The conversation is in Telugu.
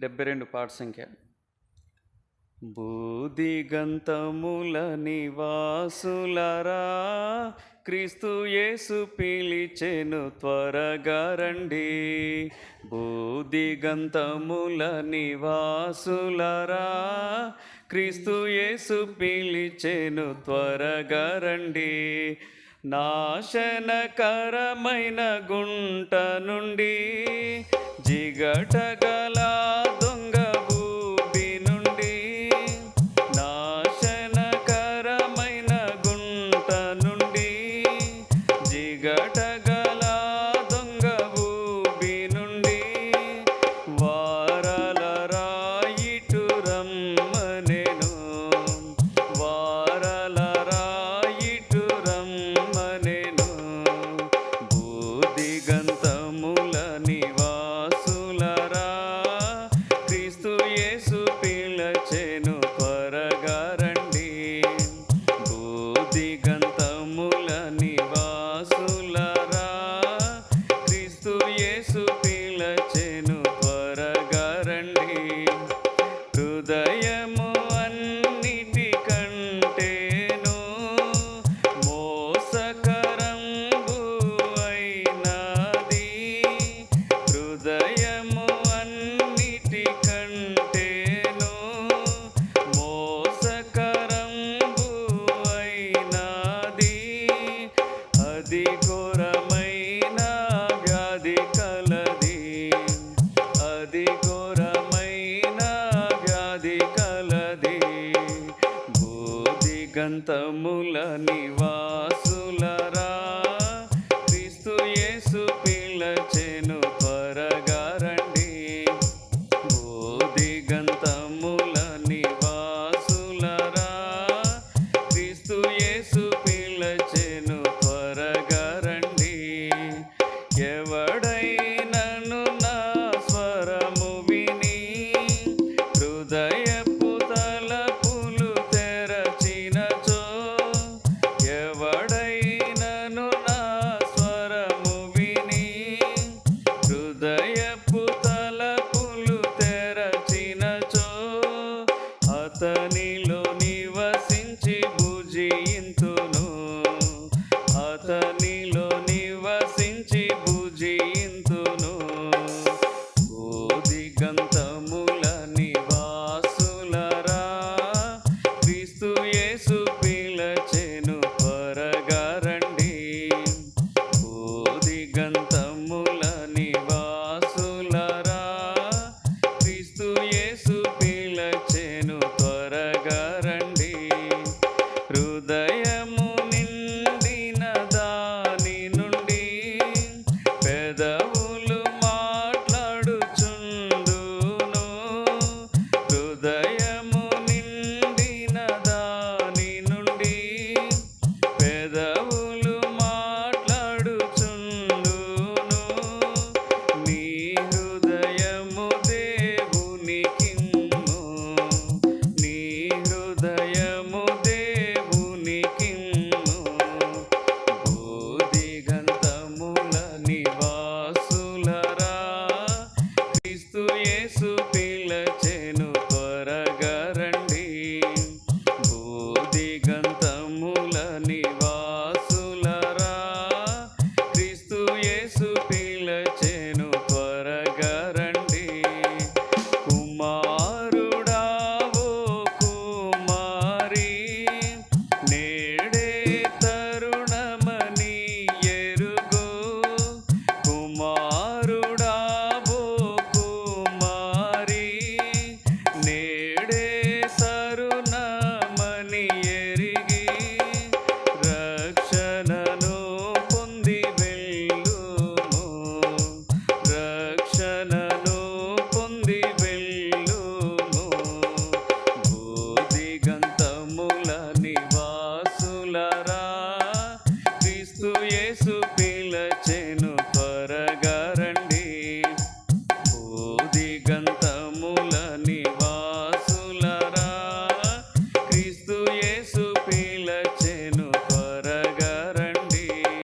డెబ్బై రెండు పాట సంఖ్య. బూదిగంతముల నివాసులరా క్రీస్తు యేసు పిలిచెను త్వరగా రండి. బూదిగంతముల నివాసులరా క్రీస్తు యేసు పిలిచెను త్వరగా రండి. నాశనకరమైన గుంట నుండి జిగటగా గంతముల నివాసులరా. the